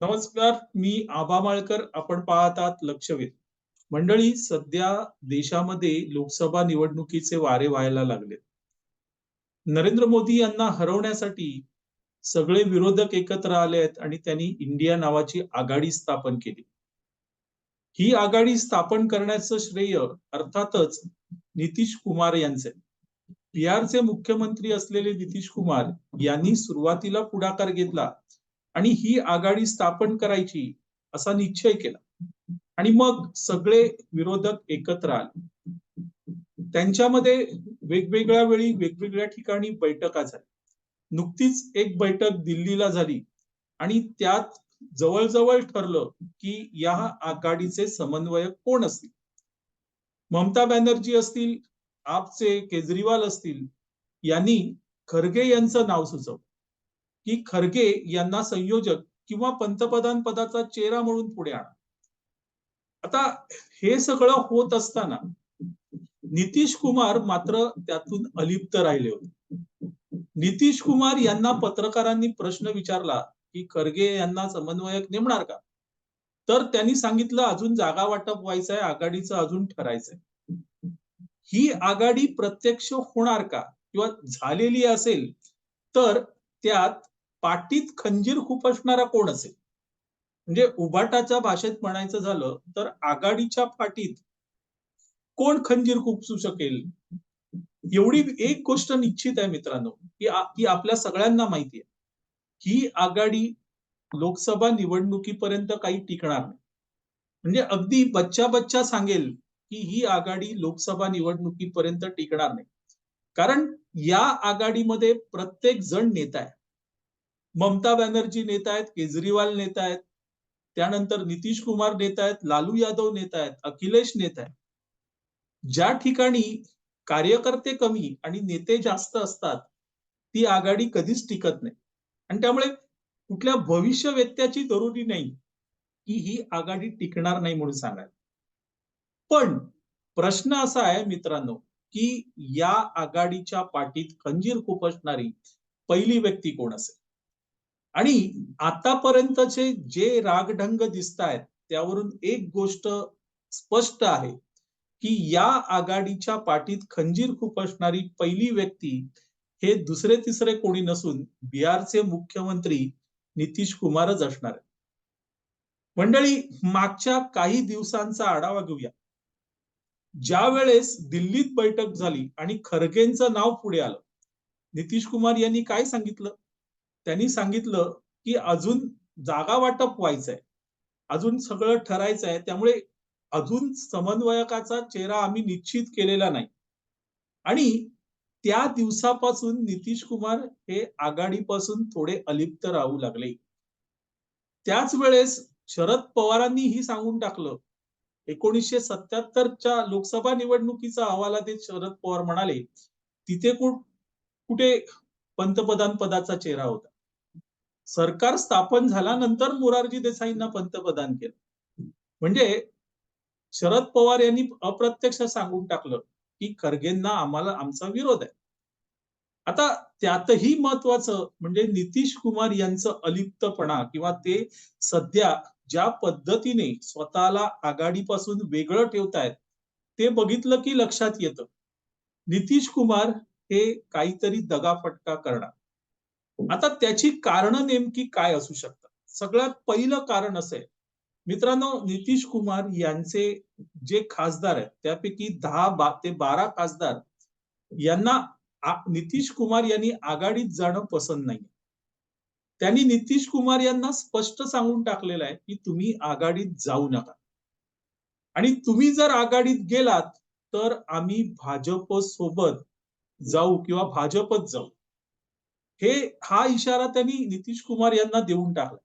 नमस्कार मी आबा माळकर. आपण पाहतात लक्षवेध. मंडळी सध्या देशामध्ये लोकसभा निवडणुकीचे वारे व्हायला लागले नरेंद्र मोदी यांना हरवण्यासाठी सगळे विरोधक एकत्र आले आहेत आणि त्यांनी इंडिया नावाची आघाडी स्थापन केली. ही आघाडी स्थापन करण्याचं श्रेय अर्थातच नितीश कुमार यांचे. बिहारचे मुख्यमंत्री असलेले नितीश कुमार यांनी सुरुवातीला पुढाकार घेतला. आणि ही आघाडी स्थापन करायची असा निश्चय केला. आणि मग सगळे विरोधक एकत्र आले. त्यांच्यामध्ये वेगवेगळ्या वेळी वेगवेगळ्या ठिकाणी बैठका झाल्या. नुकतीच एक बैठक दिल्लीला झाली. आणि त्यात जवळजवळ ठरलं की या आघाडीचे समन्वयक कोण असतील? ममता बॅनर्जी असतील आपचे केजरीवाल असतील यांनी खरगे यांचं नाव सुचवलं. की खरगे यांना संयोजक किंवा पंतप्रधान पदाचा चेहरा म्हणून पुढे आणा. आता हे सगळं होत असताना नितीश कुमार मात्र त्यातून अलिप्त राहिले होते. नितीश कुमार यांना पत्रकारांनी प्रश्न विचारला की खरगे यांना समन्वयक नेमणार का? तर त्यांनी सांगितलं अजून जागा वाटप व्हायचंय आघाडीचं अजून ठरायचंय. ही आघाडी प्रत्यक्ष होणार का? किंवा झालेली असेल तर त्यात पाठीत खंजीर खुपसणारा कोण असेल? म्हणजे उभाटाच्या भाषेत म्हणायचं झालं तर आघाडीच्या पाठीत कोण खंजीर खुपसू शकेल? एवढी एक गोष्ट निश्चित आहे मित्रांनो की की आपल्या सगळ्यांना माहिती आहे. ही आघाडी लोकसभा निवडणुकीपर्यंत काही टिकणार नाही. म्हणजे अगदी बच्चा बच्चा सांगेल की ही आघाडी लोकसभा निवडणुकीपर्यंत टिकणार नाही. कारण या आघाडीमध्ये प्रत्येक जण नेता आहे. ममता बॅनर्जी नेता आहेत केजरीवाल नेता आहेत त्यानंतर नितीश कुमार नेता आहेत लालू यादव नेता आहेत अखिलेश नेता आहेत. ज्या ठिकाणी कार्यकर्ते कमी आणि नेते जास्त असतात ती आघाडी कधीच टिकत नाही. आणि त्यामुळे कुठल्या भविष्य व्यत्याची जरुरी नाही की ही आघाडी टिकणार नाही म्हणून सांगायला. पण प्रश्न असा आहे मित्रांनो की या आघाडीच्या पाठीत खंजीर खुपसणारी पहिली व्यक्ती कोण असेल? आणि आतापर्यंतचे जे रागढंग दिसत आहेत त्यावरून एक गोष्ट स्पष्ट आहे की या आघाडीच्या पाठीत खंजीर खूप असणारी पहिली व्यक्ती हे दुसरे तिसरे कोणी नसून बिहारचे मुख्यमंत्री नितीश कुमारच असणार मंडळी मागच्या काही दिवसांचा आढावा घेऊया. ज्या वेळेस दिल्लीत बैठक झाली आणि खरगेंचं नाव पुढे आलं नितीश कुमार यांनी काय सांगितलं? त्यांनी सांगितलं की अजून जागा वाटप व्हायचंय. अजून सगळं ठरायचं आहे त्यामुळे अजून समन्वयकाचा चेहरा आम्ही निश्चित केलेला नाही. आणि त्या दिवसापासून नितीश कुमार हे आघाडीपासून थोडे अलिप्त राहू लागले. त्याच वेळेस शरद पवारांनी ही सांगून टाकलं. एकोणीसशे सत्याहत्तरच्या लोकसभा निवडणुकीचा अहवाला देत शरद पवार म्हणाले तिथे कुठे पंतप्रधान पदाचा चेहरा होता. सरकार स्थापन झाल्यानंतर मोरारजी देसाईंना पंतप्रधान केलं. म्हणजे शरद पवार यांनी अप्रत्यक्ष सांगून टाकलं की खरगेंना आम्हाला आमचा विरोध आहे. आता त्यातही महत्वाचं म्हणजे नितीश कुमार यांचं अलिप्तपणा किंवा ते सध्या ज्या पद्धतीने स्वतःला आघाडीपासून वेगळं ठेवतायत ते बघितलं की लक्षात येतं. नितीश कुमार हे काहीतरी दगाफटका करणार. आता त्याची कारण नेमकी काय असू शकतात? सगळ्यात पहिलं कारण असं आहे मित्रांनो नितीश कुमार यांचे जे खासदार आहेत त्यापैकी दहा बा ते बारा खासदार यांना नितीश कुमार यांनी आघाडीत जाणं पसंत नाही त्यांनी नितीश कुमार यांना स्पष्ट सांगून टाकलेलं आहे की तुम्ही आघाडीत जाऊ नका. आणि तुम्ही जर आघाडीत गेलात तर आम्ही भाजप सोबत जाऊ किंवा भाजपच जाऊ. हे हा इशारा त्यांनी नितीश कुमार यांना देऊन टाकला.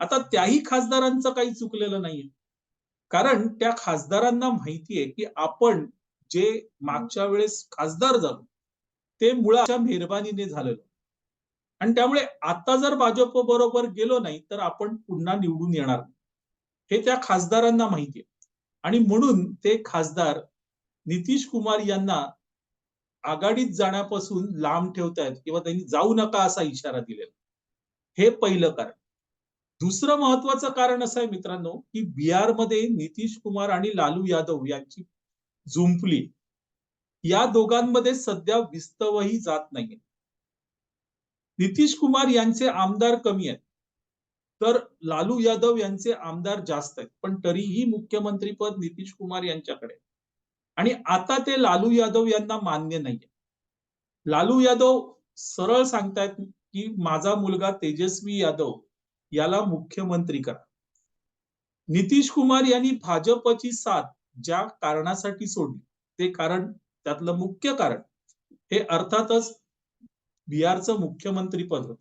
आता त्याही खासदारांचं काही चुकलेलं नाहीये. कारण त्या खासदारांना माहितीये की आपण जे मागच्या वेळेस खासदार झालो ते मुळाच्या मेहरबानीने झालेलं. आणि त्यामुळे आता जर भाजप बरोबर गेलो नाही तर आपण पुन्हा निवडून येणार हे त्या खासदारांना माहितीये. आणि म्हणून ते खासदार नितीश कुमार यांना आघाडीत जाण्यापासून लांब ठेवतायत किंवा त्यांनी जाऊ नका असा इशारा दिलेला हे पहिलं कारण. दुसरं महत्वाचं कारण असं आहे मित्रांनो की बिहारमध्ये नितीश कुमार आणि लालू यादव यांची झुंपली या दोघांमध्ये सध्या विस्तवही जात नाहीये. नितीश कुमार यांचे आमदार कमी आहेत. तर लालू यादव यांचे आमदार जास्त आहेत. पण तरीही मुख्यमंत्रीपद नितीश कुमार यांच्याकडे आणि आता ते लालू यादव यांना मान्य नाहीये. लालू यादव सरळ सांगतायत की माझा मुलगा तेजस्वी यादव याला मुख्यमंत्री करा. नितीश कुमार यांनी भाजपची साथ ज्या कारणासाठी सोडली ते कारण त्यातलं मुख्य कारण हे अर्थातच बिहारचं मुख्यमंत्री पद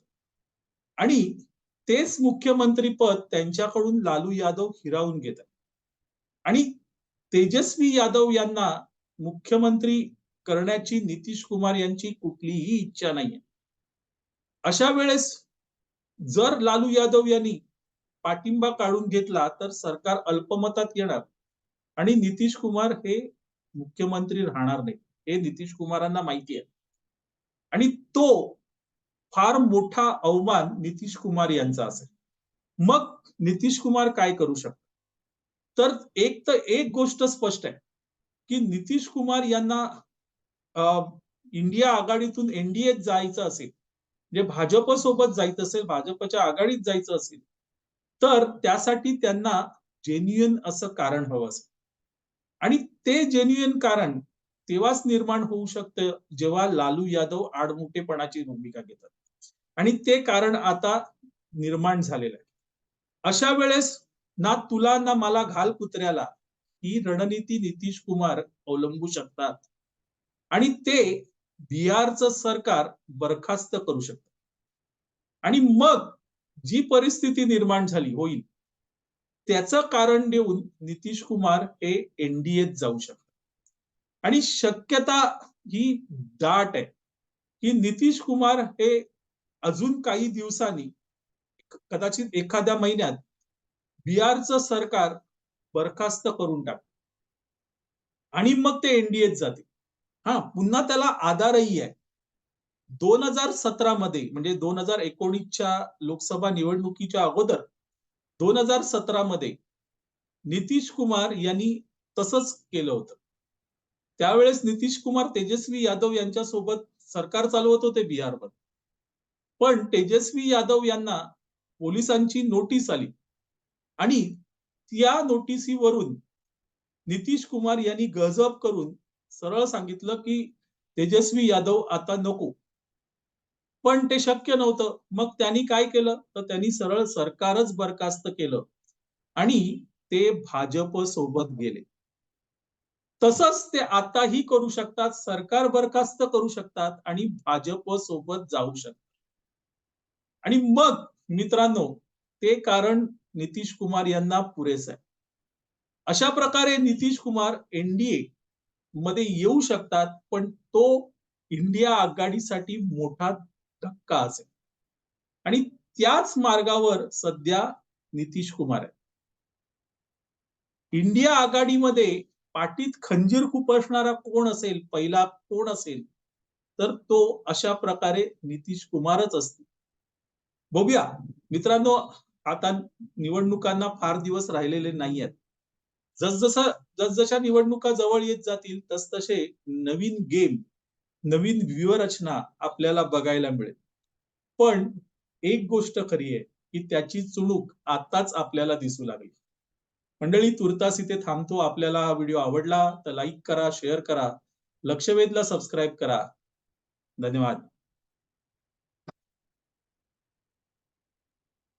आणि तेच मुख्यमंत्री पद त्यांच्याकडून लालू यादव हिरावून घेत आहे आणि तेजस्वी यादव यांना मुख्यमंत्री करण्याची नितीश कुमार यांची कुठलीही इच्छा नाहीये. अशा वेळेस जर लालू यादव यांनी पाठिंबा काढून घेतला तर सरकार अल्पमतात येणार आणि नितीश कुमार हे मुख्यमंत्री राहणार नाही हे नितीश कुमारांना माहिती आहे आणि तो फार मोठा अवमान नितीश कुमार यांचा असेल. मग नितीश कुमार काय करू शकतात? तर एक तर एक गोष्ट स्पष्ट आहे की नितीश कुमार यांना इंडिया आघाडीतून एनडीएत जायचं असेल म्हणजे भाजप सोबत जायचं असेल भाजपच्या आघाडीत जायचं असेल तर त्यासाठी त्यांना जेन्युअन असं कारण हवं असेल. आणि ते जेन्युन कारण तेव्हाच निर्माण होऊ शकतं जेव्हा लालू यादव आडमुठेपणाची भूमिका घेतात. आणि ते कारण आता निर्माण झालेलं आहे. अशा वेळेस ना तुला ना मला घाल कुत्र्याला. ही रणनीती नितीश कुमार अवलंबू शकतात. आणि ते बिहारचं सरकार बरखास्त करू शकतात. आणि मग जी परिस्थिती निर्माण झाली होईल त्याचं कारण देऊन नितीश कुमार हे एनडीएत जाऊ शकतात. आणि शक्यता ही दाट आहे की नितीश कुमार हे अजून काही दिवसांनी कदाचित एखाद्या महिन्यात बिहारचं सरकार बरखास्त करून टाक आणि मग ते एनडीएत जाते हा पुन्हा त्याला आधारही आहे. दोन हजार सतरा मध्ये म्हणजे दोन हजार एकोणीसच्या लोकसभा निवडणुकीच्या अगोदर दोन हजार सतरा मध्ये नितीश कुमार यांनी तसंच केलं होतं. त्यावेळेस नितीश कुमार तेजस्वी यादव यांच्या सोबत सरकार चालवत होते बिहारमध्ये. पण तेजस्वी यादव यांना पोलिसांची नोटीस आली. आणि त्या नोटिसीवरून नितीश कुमार यांनी गजब करून सरळ सांगितलं की तेजस्वी यादव आता नको. पण ते शक्य नव्हतं. मग त्यांनी काय केलं? तर त्यांनी सरळ सरकारच बरखास्त केलं आणि ते भाजप सोबत गेले. तसंच ते आताही करू शकतात सरकार बरखास्त करू शकतात आणि भाजप सोबत जाऊ शकतात. आणि मग मित्रांनो ते कारण नितीश कुमार यांना पुरेसा आहे. अशा प्रकारे नितीश कुमार एनडीए मध्ये येऊ शकतात पण तो इंडिया आघाडीसाठी मोठा धक्का असेल. आणि त्याच मार्गावर सध्या नितीश कुमार आहे इंडिया आघाडीमध्ये पाठीत खंजीर खुपसणारा कोण असेल पहिला कोण असेल तर तो अशा प्रकारे नितीश कुमारच असतील. बघूया. मित्रांनो आता निवडणुकांना फार दिवस राहिलेले नाही आहेत जसजसं जसजशा निवडणुका जवळ येत जातील तसतसे नवीन गेम नवीन व्यूहरचना आपल्याला बघायला मिळेल. पण एक गोष्ट खरी आहे की त्याची चुणूक आताच आपल्याला दिसू लागली. मंडळी तुर्तास इथे थांबतो. आपल्याला हा व्हिडिओ आवडला तर लाईक करा शेअर करा. लक्षवेधला सबस्क्राईब करा. धन्यवाद.